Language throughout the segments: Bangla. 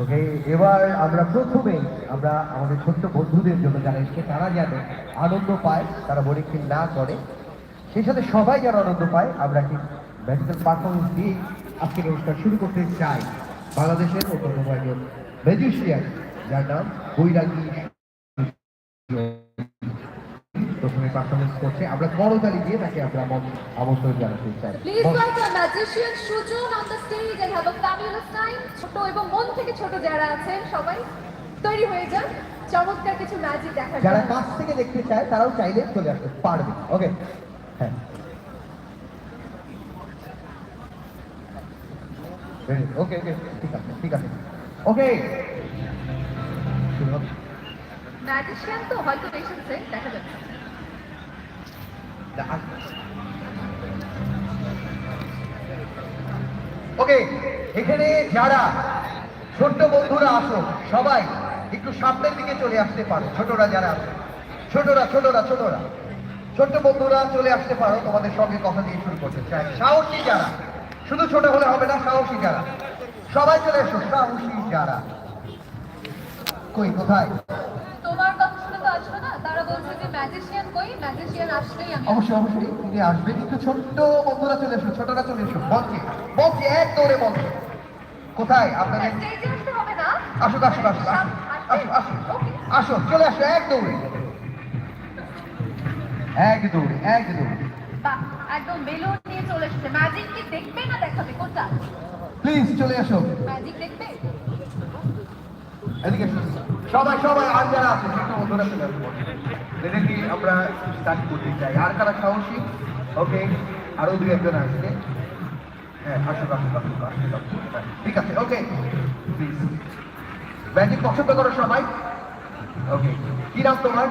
ওকে এবার আমরা প্রথমে আমরা আমাদের ছোট্ট বন্ধুদের জন্য যারা এসছে, তারা যেন আনন্দ পায়, তারা বোরিং ফিল না করে। সেই সাথে সবাই যেন আনন্দ পায়, আমরা কি ম্যাজিক্যাল পারফরমেন্স দিয়ে আজকের অনুষ্ঠান শুরু করতে চাই। বাংলাদেশের অন্যতম একজন ম্যাজিশিয়ান যার নাম বৈরাগী পারফরমেন্স করছে আমরা করতালি দিয়ে তাকে আমরা আমন- আমন্ত্রণ জানাতে চাই। Please welcome magician Sujon on the stage and have a fabulous time. ছোট এবং মন থেকে ছোট যারা আছেন সবাই তৈরি হয়ে যান। চমৎকার কিছু ম্যাজিক দেখার যারা কাছ থেকে দেখতে চায় তারাও চাইলে চলে আসতে পারবে। ওকে হ্যাঁ। ওকে ওকে ঠিক আছে ঠিক আছে। ওকে ম্যাজিশিয়ান তো হয়তো এসেছে দেখা যাচ্ছে। ওকে এখানে যারা ছোট্ট বন্ধুরা আসো, সবাই একটু সামনের দিকে চলে আসতে পারো, ছোটরা যারা আছে। ছোটরা ছোটরা ছোটরা। ছোট্ট বন্ধুরা চলে আসতে পারো, তোমাদের সঙ্গে কথা দিয়ে শুরু করতে চাই। সাহসী যারা, শুধু ছোট হলে হবে না, সাহসী যারা। সবাই চলে এসো, সাহসী যারা। কই, কোথায়? অবশ্যই অবশ্যই। তিনি আসবেন। একটু ছোট্ট বন্ধুরা চলে এসো ছোটরা চলে এসো। বলছি বলছি এক দৌড়ে বলছি কোথায়? আপনাদের আসুক আসুক আসুক আসুক। আসুক আসো চলে আসো এক দৌড়ে। এক দৌড়ে এক দৌড়ে। বাহ, একদম বেলুন নিয়ে চলে এসেছে। ম্যাজিক কি দেখবে না দেখাবে? কোনটা? প্লিজ চলে আসো ম্যাজিক দেখবে? এদিকে সবাই সবাই আর যারা আছে ছোট্ট বন্ধুরা চলে আসব এদেরকে আমরা স্টার্ট করতে চাই? আর কারা সাহসী? ওকে আরও দু একজন আসবে। হ্যাঁ ঠিক আছে ওকে পছন্দ করো সবাই। ওকে নাম তোমার?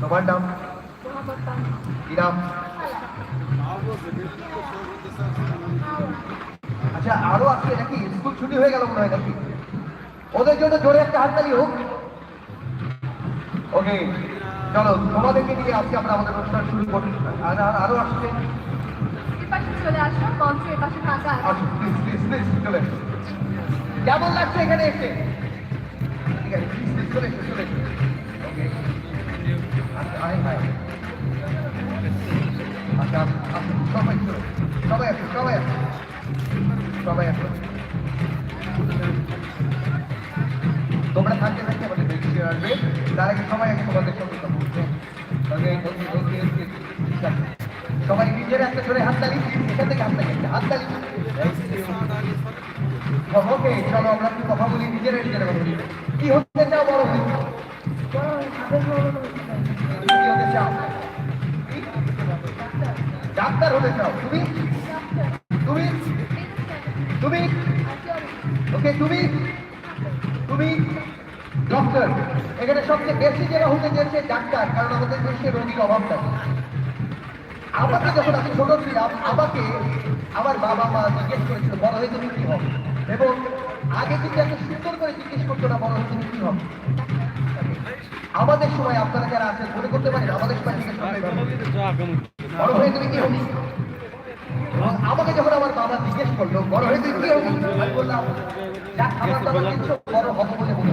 তোমার নাম? নাম? আচ্ছা আরও আছে নাকি? স্কুল ছুটি হয়ে গেল মনে হয় নাকি? ওদের জন্য জোরে একটা হাততালি হোক। ওকে চলো তোমাদেরকে নিয়ে আজকে আমরা আমাদের অনুষ্ঠান শুরু করি। আর আর- আসছে? চলে আসো পাশে প্লিজ প্লিজ প্লিজ চলে। কেমন লাগছে এখানে এসে? ঠিক আছে প্লিজ প্লিজ চলে এসো চলে এসো। ওকে। আচ্ছা আচ্ছা আসুন, সবাই সবাই আসো সবাই সবাই সবাই আগে তোমাদের সঙ্গে সবাই নিজের একটা ধরে হাততালি এখান থেকে হাততালি হাততালি ওকে, চলো আমরা একটু কথা বলি, নিজেরা নিজেরা কথা বলি। কি হতে চাও বড় হয়ে কি হতে ডাক্তার হতে চাও, তুমি? এখানে সবচেয়ে বেশি যেটা হতে চেয়েছে ডাক্তার, কারণ আমাদের দেশে রোগীর অভাব থাকে। আমাকে যখন আমি ছোট ছিলাম, আমাকে আমার বাবা মা জিজ্ঞেস করেছিল, বড় হয়ে তুমি কি হবে? এবং আগে কিন্তু এত সুন্দর করে জিজ্ঞেস করতো না, বড় হয়ে তুমি কি হবে? আমাদের সময় আপনারা যারা আছেন, মনে করতে পারেন, আমাদের সময় জিজ্ঞেস বড়। হয়ে তুমি কি হবি আমাকে যখন আমার বাবা জিজ্ঞেস করল, বড় হয়ে তুমি কি হবি আমি বললাম আমার বাবা কিছু বড় হব বলে মনে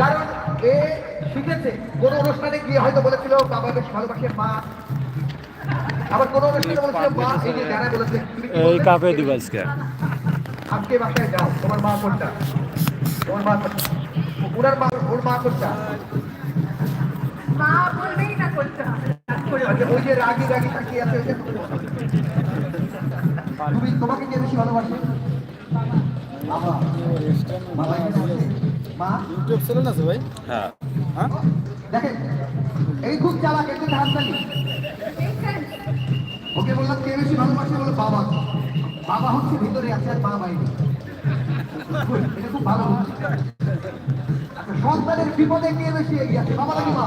কারণ এ শিখেছে। কোন অনুষ্ঠানে গিয়ে হয়তো বলেছিল বাবা বেশ ভালোবাসে মা। আবার কোন অনুষ্ঠানে বলেছিল মা এই যে যারা বলেছে এই কাপে দিব আজকে। আজকে বাসায় যাও তোমার মা কোনটা? তোমার মা কোনটা? ওনার মা ওর মা কোনটা? মা বলবেই না কোনটা। আচ্ছা ওই যে রাগি রাগি তাকিয়ে আছে ওই যে তুমি। তোমাকে কে বেশি ভালোবাসে? বাবা বাবা। ইউটিউব চ্যানেল আছে ভাই? হ্যাঁ। হ্যাঁ? দেখেন এই খুব চালাক হাততালি। ওকে বললাম কে বেশি ভালোবাসে? বলে বাবা। বাবা হচ্ছে ভিতরে আছে আর মা বাইরে। এটা খুব ভালো। বুদ্ধি। বিপদে কে বেশি এগিয়ে আছে? বাবা নাকি মা?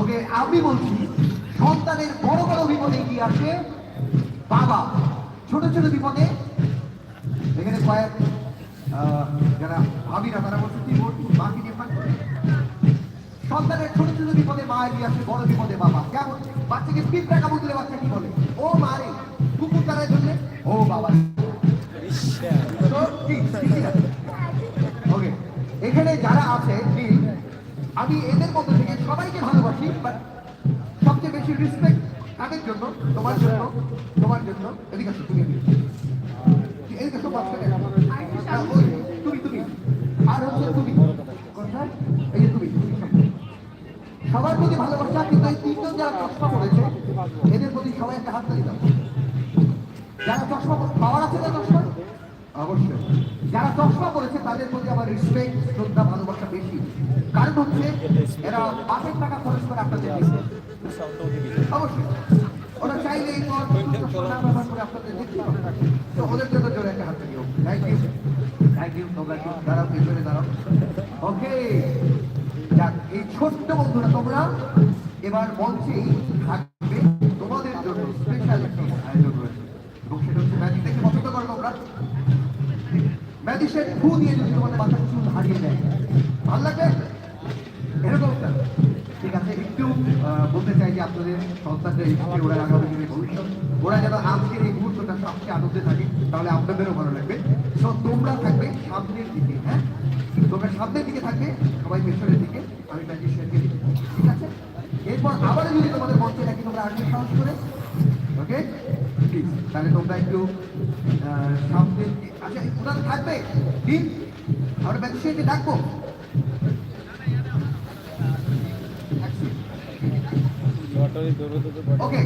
ওকে আমি বলছি সন্তানের বড় বড় বিপদে এগিয়ে আছে বাবা। ছোট ছোট বিপদে এখানে কয়েক যারা ভাবিরা তারা বলছে কি বলছি মাকে নিয়ে করে। সন্তানের ছোট ছোট বিপদে মা এগিয়ে আসে, বড় বিপদে বাবা। কেমন? বাচ্চাকে পিঠ টাকা বুঝলে বাচ্চা কি বলে? ও মারে কুকুর তারার জন্য? ও বাবা এখানে যারা আছে আমি এদের মধ্যে থেকে সবাইকে ভালোবাসি সবচেয়ে বেশি রেসপেক্ট কাদের জন্য তোমার জন্য তোমার জন্য এদিকে আসো তুমি এদিকে। আসো। মাঝখানে ওই, তুমি তুমি। আর হচ্ছে তুমি। কোথায়? এই যে তুমি। সবার প্রতি ভালোবাসা কিন্তু এই তিনজন যারা চশমা পড়েছে এদের প্রতি সবাই একটা হাত তালি দাও। যারা চশমা পাওয়ার আছে না চশমা? অবশ্যই। যারা চশমা করেছে তাদের প্রতি আমার রেসপেক্ট শ্রদ্ধা ভালোবাসা বেশি। কারণ হচ্ছে এরা বাপের টাকা খরচ করে আপনাদের দিচ্ছে। অবশ্যই। ওরা চাইলে আপনাদের দেখতে পাবে। তো ওদের জন্য একটা হাত দিও। থ্যাংক তোমরা দাঁড়াও, পেছনে দাঁড়াও। ওকে যাক, এই ছোট্ট বন্ধুরা তোমরা এবার মঞ্চেই থাকবে। তোমাদের জন্য স্পেশাল একটি আয়োজন রয়েছে। এবং সেটা হচ্ছে ম্যাজিক দেখে পছন্দ করো তোমরা। ম্যাজিকের ফু দিয়ে যদি তোমাদের মাথার চুল হারিয়ে দেয় ভালো লাগবে এরকম না। ঠিক আছে একটু আহ, যে আপনাদের সন্তানদের হিসেবে ওরা আগামী দিনে ভবিষ্যৎ ওরা যেন আজকের এই মুহূর্তটা সবচেয়ে আনন্দে থাকে, তাহলে আপনাদেরও ভালো লাগবে। তো তোমরা থাকবে সামনের দিকে হ্যাঁ? তোমরা সামনের দিকে থাকবে, সবাই পেছনের দিকে, আমি ম্যাজিশিয়ানকে ঠিক আছে? এরপর আবারও যদি তোমাদের মঞ্চে রাখি তোমরা আসবে সাহস করে। ওকে? প্লিজ তাহলে তোমরা একটু দিকে আচ্ছা ওনারা থাকবে? দিন? আমরা ম্যাজিশিয়ানকে ডাকবো ওকে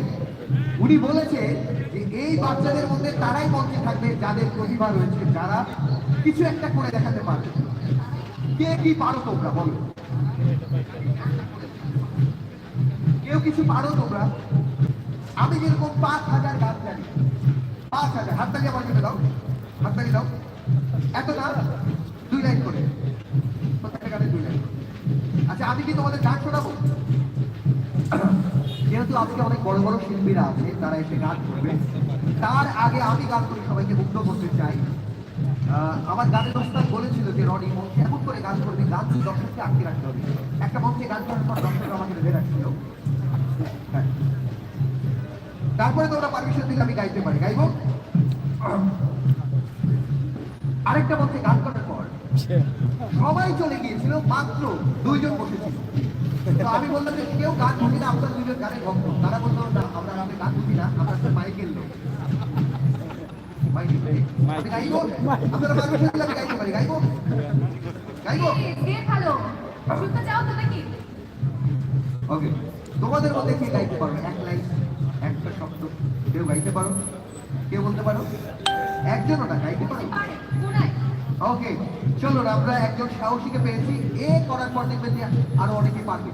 উনি বলেছে যে এই বাচ্চাদের মধ্যে তারাই মঞ্চে থাকবে যাদের প্রতিভা রয়েছে। যারা কিছু একটা করে দেখাতে পারবে। কে কি পারো তোমরা, বলো। কেউ কিছু পারো তোমরা? আমি যেরকম পাঁচ হাজার গান জানি। পাঁচ হাজার। হাততালি আমার জন্য দাও। হাততালি দাও। এত না? দুই লাইন করে। প্রত্যেকটা গানে দুই লাইন আচ্ছা আমি কি তোমাদের গান শোনাবো? যেহেতু আজকে অনেক বড় বড় শিল্পীরা আছে তারা এসে গান করবে। তার আগে আমি গান করে সবাইকে মুগ্ধ করতে চাই। আমার গানের ওস্তাদ বলেছিল যে রনি মঞ্চে এমন করে গান করবে গান দর্শককে আটকে রাখতে হবে। একটা মঞ্চে গান করার পর দর্শক আমাকে বেঁধে রাখছিল। হ্যাঁ। তারপরে তোমরা পারমিশন দিলে আমি গাইতে পারি। গাইবো? আরেকটা মঞ্চে গান করার পর সবাই চলে গিয়েছিল মাত্র দুইজন বসেছিল। তো আমি বললাম যে কেউ গান বুঝি না আপনার দুইজন গানে ভক্ত। তারা বলল না আমরা আমি গান বুঝি না আমরা তো মাইকেল লোক। মাইকেল আপনারা পারমিশন দিলে আমি গাইতে পারি গাইবো গাইবো ভালো। শুনতে চাও তো নাকি? ওকে। তোমাদের মধ্যে কে গাইতে পারো? এক লাইন একটা শব্দ। কেউ গাইতে পারো? কেউ বলতে পারো? একজনও না গাইতে পারো? ওকে চলুন আমরা একজন সাহসীকে পেয়েছি। এ করার পর দেখবেন যে আরও অনেকে পারবে।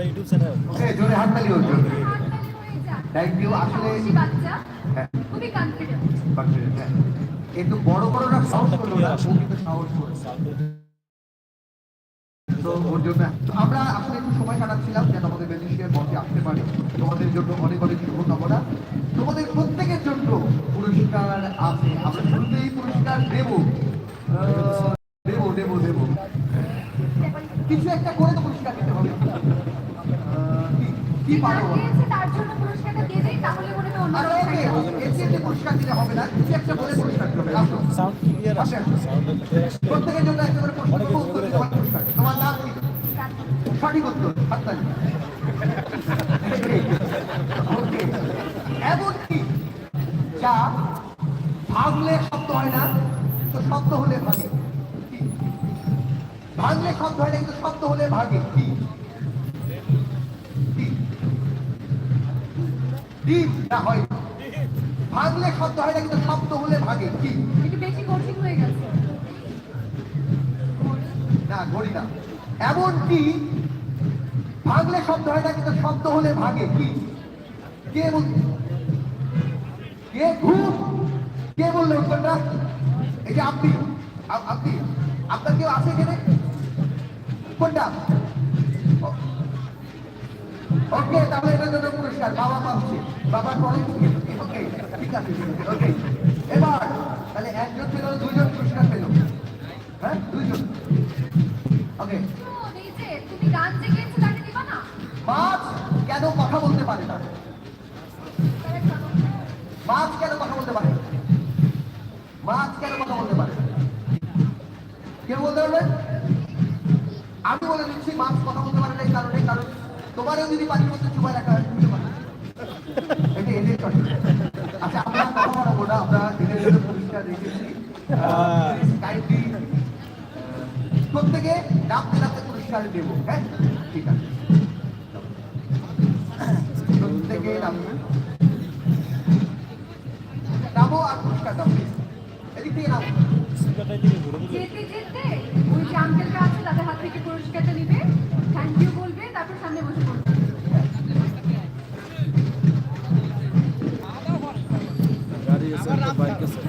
আমার ইউটিউব চ্যানেল। ওকে জোরে হাততালি হাততালি থ্যাংক ইউ আসলে হ্যাঁ, খুবই কনফিডেন্ট confident, হ্যাঁ। কিন্তু বড় বড়রা সাহস করল না ও কিন্তু সাহস জন্য আমরা আসলে একটু সময় কাটাচ্ছিলাম যেন আমাদের ম্যাজিশিয়ান মঞ্চে আসতে পারে। তোমাদের জন্য অনেক অনেক শুভকামনা। তোমাদের প্রত্যেকের জন্য পুরস্কার আছে। আমরা শুরুতেই পুরস্কার দেব। আহ, দেব দেব দেব। কিছু একটা করে তো পুরস্কার দিতে হবে আহ, কি- কি পারো তার জন্য পুরস্কারটা দিয়ে দেই তাহলে মনে হয় অন্য আরে ওকে এর চেয়ে পুরস্কার দিলে হবে না কিছু একটা বলে পুরস্কার হবে। সাউন্ড ক্লিয়ার আছে সাউন্ড প্রত্যেকের জন্য একটা করে প্রশ্ন। উত্তর দিতে হবে পুরস্কার তোমার নাম সঠিক উত্তর হাততালি। এমন কি যা ভাঙলে শব্দ হয় না তো শব্দ হলে কি? ভাঙলে শব্দ হয় না কিন্তু শব্দ হলে কি কি? ডিম না হয়। ভাঙলে শব্দ হয় না কিন্তু শব্দ হলে ভাঙে। কি? একটু বেশি কঠিন হয়ে গেছে। না ঘড়ি না। এমন কি? ভাঙলে শব্দ হয় না কিন্তু শব্দ হলে ভাঙে। কি? কে বল কে ঘুম কে বলল উত্তরটা এই যে আপনি আপনি আপনার কেউ আছে এখানে? কোনটা? ওকে তাহলে এটার জন্য পুরস্কার বাবা পাচ্ছে বাবার পরে ওকে ঠিক আছে ওকে। এবার তাহলে একজন পেল দুইজন পুরস্কার পেল। হ্যাঁ দুইজন। ওকে। মাছ কেন কথা বলতে পারে না? মাছ কেন কথা বলতে পারে? মাছ কেন কথা বলতে পারে? কেউ বলতে পারবেন আমি বলে দিচ্ছি মাছ কথা বলতে পারে না এই কারণে কারণ তোমারও যদি পানির মধ্যে চুপায় রাখা হয় তুমি। এটা এদের আচ্ছা আমরা কথা বলব না আমরা এদের জন্য পরিষ্কার রেখেছি। কাইন্ডলি প্রত্যেকে নামতে নামতে পুরস্কার দেব হ্যাঁ? ঠিক আছে। প্রত্যেকে নামবে নামো। আর পুরস্কার দাও এদিক থেকে নামো। যেতে যেতে ওই যে আঙ্কেলরা আছে তাদের হাত থেকে পুরস্কারটা নিবে। থ্যাংক ইউ বলবে তারপর সামনে বসে পড়বে। গাড়ি আছে বাইক আছে।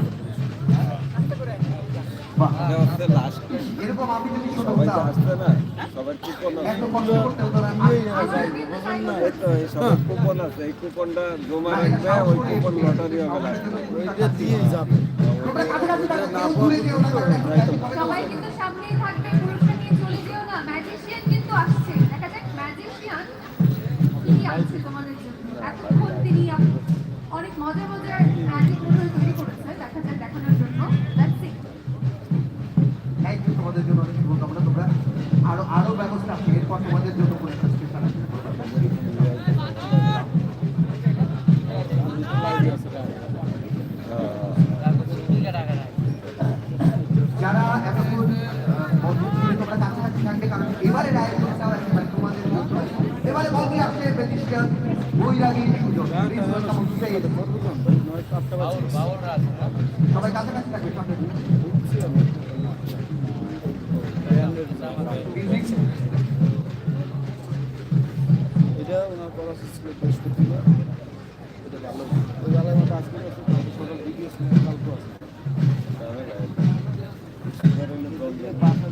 বাহ, এটা লাস্ট এরকম আমি যদি সবাই তো হতাম। আসবে না সবার কুপন সবার কুপন আছে। এই কুপনটা জমা রাখবে ওই কুপন লটারি হবে ওইটা দিয়েই যাবে। না, সবাই কিন্তু সামনেই কি আছে তোমাদের জন্য। এতক্ষণ তিনি অনেক মজা মজার আসছে ম্যাজিস্ট্রেট বৈরাগী সুযোগ Please welcome on stage. নয় আটটা বাজে সবাই কাছাকাছি থাকবে সামনে Music. এটা ওনার করা ছিল বৃহস্পতিবার এটা ভালো ওই বেলায় মতো আজকে আছে কালকে সকাল ভিডিও কালকে আছে বাসার